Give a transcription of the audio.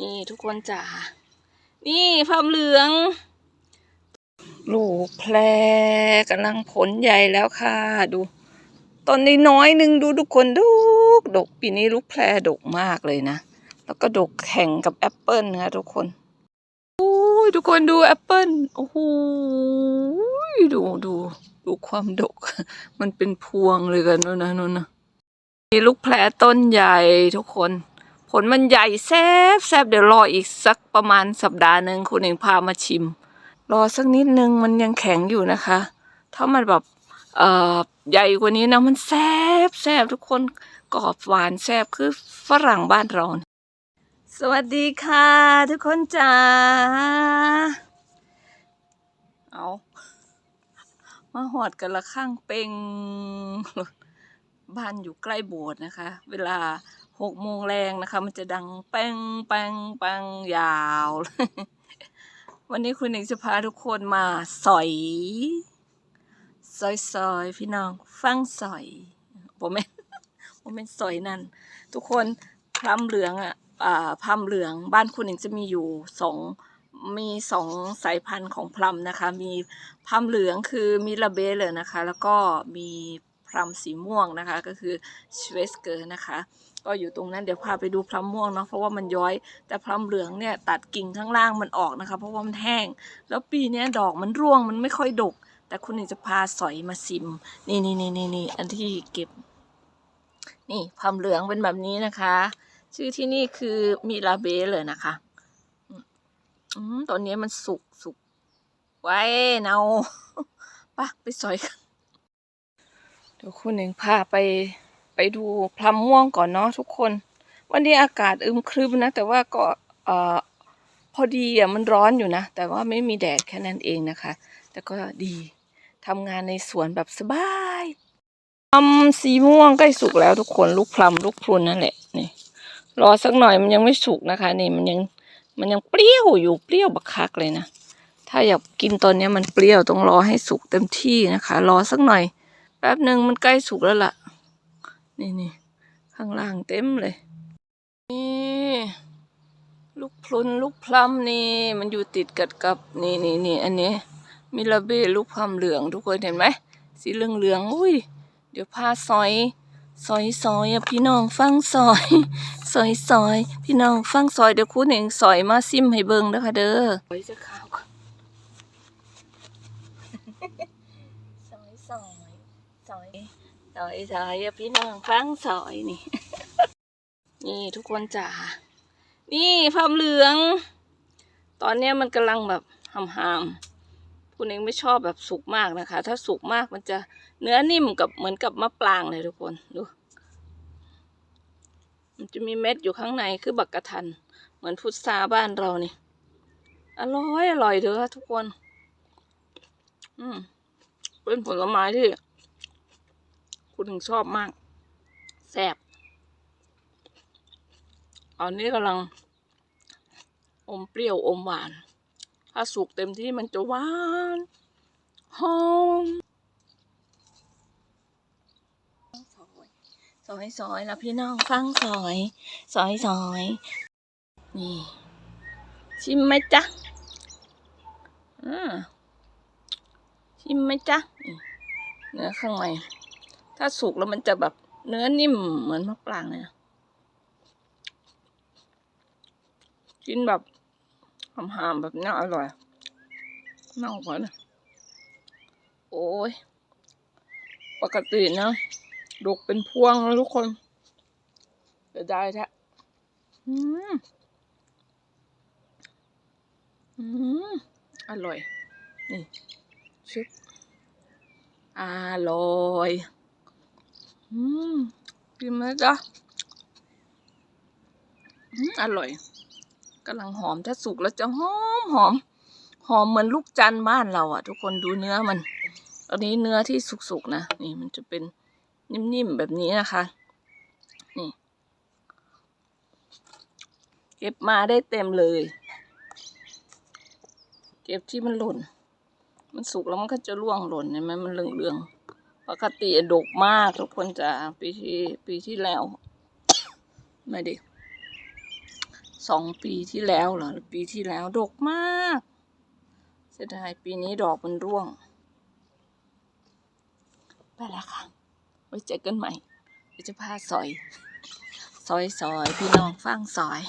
นี่ทุกคนจ๋า นี่พามเหลือง ลูกแพรกำลังผลใหญ่แล้วค่ะ ดูต้นนี้น้อยหนึ่งดูทุกคนดูดกปีนี้ลูกแพรดกมากเลยนะ แล้วก็ดกแข่งกับแอปเปิลนะคะทุกคนโอ้ยทุกคนดูแอปเปิลโอ้โหดูดูดูความดก มันเป็นพวงเลยกันนู่นนะนู่นนะมีลูกแพรต้นใหญ่ทุกคน ผลมันใหญ่แซบแซบเดี๋ยวรออีกสักประมาณสัปดาห์หนึ่งคุณเองพามาชิม รอสักนิดนึงมันยังแข็งอยู่นะคะ ถ้ามันแบบเอ่อใหญ่กว่านี้นะมันแซบแซบทุกคนกรอบหวานแซบคือฝรั่งบ้านเรา สวัสดีค่ะ ทุกคนจ้าเอามาหอดกันละข้างเป่งบ้านอยู่ใกล้โบสถ์นะคะ เวลา หกโมงแรงนะคะ มันจะดังแป้งแป้งแป้งยาวเลยวันนี้คุณเอกจะพาทุกคนมาสอยซอยซอยพี่น้อง ฟังสอยผมไม่นผมเป็นสอยนั่น ทุกคนพลัมเหลืองอะอ่าพลัมเหลือง บ้านคุณเอกจะมีอยู่สองมีสองสายพันธุ์ของพลัมนะคะ มีพลัมเหลืองคือมิลาเบเลยนะคะ แล้วก็มีพลัมสีม่วงนะคะ ก็คือชเวสเกอร์นะคะ ก็อยู่ตรงนั้นเดี๋ยวพาไปดูพลัมม่วงเนาะเพราะว่ามันย้อย แต่พลัมเหลืองเนี่ยตัดกิ่งข้างล่างมันออกนะคะ เพราะว่ามันแห้ง แล้วปีนี้ดอกมันร่วงมันไม่ค่อยดก แต่คุณเอกจะพาสอยมาซิม นี่นี่นี่นี่นี่อันที่เก็บ นี่พลัมเหลืองเป็นแบบนี้นะคะ ชื่อที่นี่คือมิลาเบเลยนะคะอืมตอนนี้มันสุกสุกไว้เนาปะไปสอยกันเดี๋ยวคุณเองพาไป ไปดูพลัมม่วงก่อนเนาะทุกคน วันนี้อากาศอึมครึมนะ แต่ว่าก็เอ่อพอดีอะมันร้อนอยู่นะ แต่ว่าไม่มีแดดแค่นั้นเองนะคะ แต่ก็ดีทำงานในสวนแบบสบายพลัมสีม่วงใกล้สุกแล้วทุกคนลูกพลัมลูกพรุนนั่นแหละนี่รอสักหน่อยมันยังไม่สุกนะคะนี่มันยังมันยังเปรี้ยวอยู่เปรี้ยวบักคักเลยนะถ้าอยากกินตอนนี้มันเปรี้ยวต้องรอให้สุกเต็มที่นะคะ รอสักหน่อย แป๊บหนึ่งมันใกล้สุกแล้วล่ะ นี่นี่ข้างล่างเต็มเลย นี่ลูกพลุนลูกพลัมนี่ มันอยู่ติดกับกับนี่นี่นี่อันนี้มิลาเบลูกพลัมเหลืองทุกคนเห็นไหมสีเหลืองเหลืองอุ้ยเดี๋ยวพาซอยซอยซอยพี่น้องฟังซอยซอยซอย พี่น้องฟังซอยเดี๋ยวคุณเองซอยมาซิมให้เบิ่งเด้อคะเด้อซอยจะขาวก่อนซอยซอยซอย ซอยซอยพี่น้องฟังซอยนี่ นี่ทุกคนจ๋า นี่พามเหลือง ตอนเนี้ยมันกำลังแบบหำๆคุณเองไม่ชอบแบบสุกมากนะคะ ถ้าสุกมากมันจะเนื้อนิ่มกับเหมือนกับมะปรางเลยทุกคนดูมันจะมีเม็ดอยู่ข้างในคือบักกะทัน เหมือนพุทราบ้านเรานี่ อร่อย อร่อยเด้อทุกคน อืมเป็นผลไม้ที่ คุณถึงชอบมากแซ่บอันนี้กำลัง อมเปรี้ยวอมหวาน ถ้าสุกเต็มที่มันจะหวานหอมซอยซอยแล้วพี่น้องฟังซอยซอยซอยนี่ ชิมไหมจ๊ะอ่าชิมไหมจ๊ะเนื้อข้างใน ถ้าสุกแล้วมันจะแบบเนื้อนิ่มเหมือนมะปรางเลยนะกินแบบหามๆแบบนี้อร่อยน่าอร่อยนะโอ้ย ปกตินะดกเป็นพวงนะทุกคนจะได้แท้อืมอืมอร่อย นี่ชุบอร่อย อืมกินไหมจ๊ะอืมอร่อยกำลังหอมถ้าสุกแล้วจะหอมหอม หอมเหมือนลูกจันบ้านเราอะ ทุกคนดูเนื้อมันอันนี้เนื้อที่สุกๆนะนี่มันจะเป็นนิ่มๆแบบนี้นะคะ นี่ เก็บมาได้เต็มเลย เก็บที่มันหล่น มันสุกแล้วมันก็จะร่วงหล่นเห็นไหมมันเหลืองๆ ปกติดกมากทุกคนจะปีที่ปีที่แล้ว ไม่ดิสองปีที่แล้วเหรอปีที่แล้วดกมากเสียดายปีนี้ดอกมันร่วง ไปแล้วค่ะ ไว้เจอกันใหม่จะพาซอย ซอยซอยพี่น้องฟังซอย